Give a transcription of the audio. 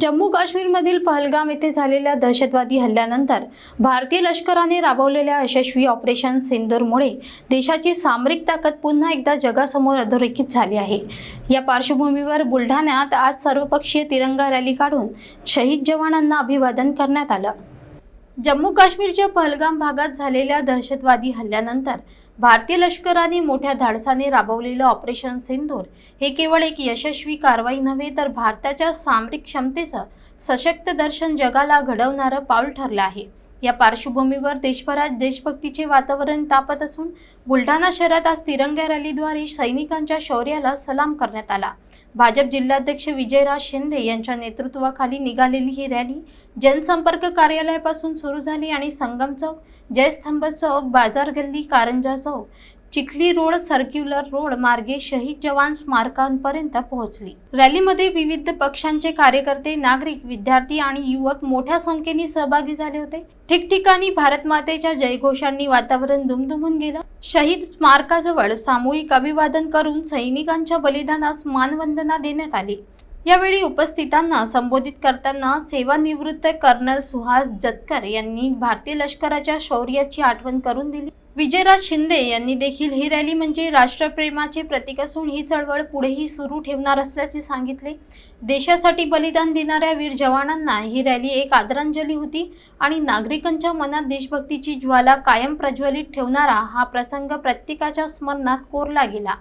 जम्मू काश्मीरमधील पहलगाम येथे झालेल्या दहशतवादी हल्ल्यानंतर भारतीय लष्कराने राबवलेल्या यशस्वी ऑपरेशन सिंदूरमुळे देशाची सामरिक ताकद पुन्हा एकदा जगासमोर अधोरेखित झाली आहे. या पार्श्वभूमीवर बुलढाण्यात आज सर्वपक्षीय तिरंगा रॅली काढून शहीद जवानांना अभिवादन करण्यात आलं. जम्मू काश्मीरच्या पहलगाम भागात झालेल्या दहशतवादी हल्ल्यानंतर भारतीय लष्कराने मोठ्या धाडसाने राबवलेलं ऑपरेशन सिंदूर हे केवळ एक यशस्वी कारवाई नव्हे तर भारताच्या सामरिक क्षमतेचं सशक्त दर्शन जगाला घडवणारं पाऊल ठरलं आहे. या पार्श्वभूमीवर देशभरात देशभक्तीचे वातावरण तापत असून बुलढाणा शहरात आज तिरंगा रॅलीद्वारे सैनिकांच्या शौर्याला सलाम करण्यात आला. भाजप जिल्हाध्यक्ष विजयराज शिंदे यांच्या नेतृत्वाखाली निघालेली ही रॅली जनसंपर्क कार्यालयापासून सुरू झाली आणि संगम चौक जयस्तंभ चौक बाजार गल्ली Karanja Chowk Chikhli road circular road मार्गे शहीद जवान स्मारकांपर्यंत पोहोचली. रॅलीमध्ये विविध पक्षांचे कार्यकर्ते नागरिक विद्यार्थी आणि युवक मोठ्या संख्येने सहभागी झाले होते. ठिकठिकाणी भारत मातेच्या जयघोषांनी वातावरण दुमदुमून गेलं. शहीद स्मारकाजवळ सामूहिक अभिवादन करून सैनिकांच्या बलिदानास मानवंदना देण्यात आली. यावेळी उपस्थितांना संबोधित करताना सेवानिवृत्त कर्नल सुहास जतकर यांनी भारतीय लष्कराच्या शौर्याची आठवण करून दिली. विजयराज शिंदे यांनी देखील ही रॅली म्हणजे राष्ट्रप्रेमाचे प्रतीक असून ही चळवळ पुढेही सुरू ठेवणार असल्याचे सांगितले. देशासाठी बलिदान देणाऱ्या वीर जवानांना ही रॅली एक आदरांजली होती आणि नागरिकांच्या मनात देशभक्तीची ज्वाला कायम प्रज्वलित ठेवणारा हा प्रसंग प्रत्येकाच्या स्मरणात कोरला गेला.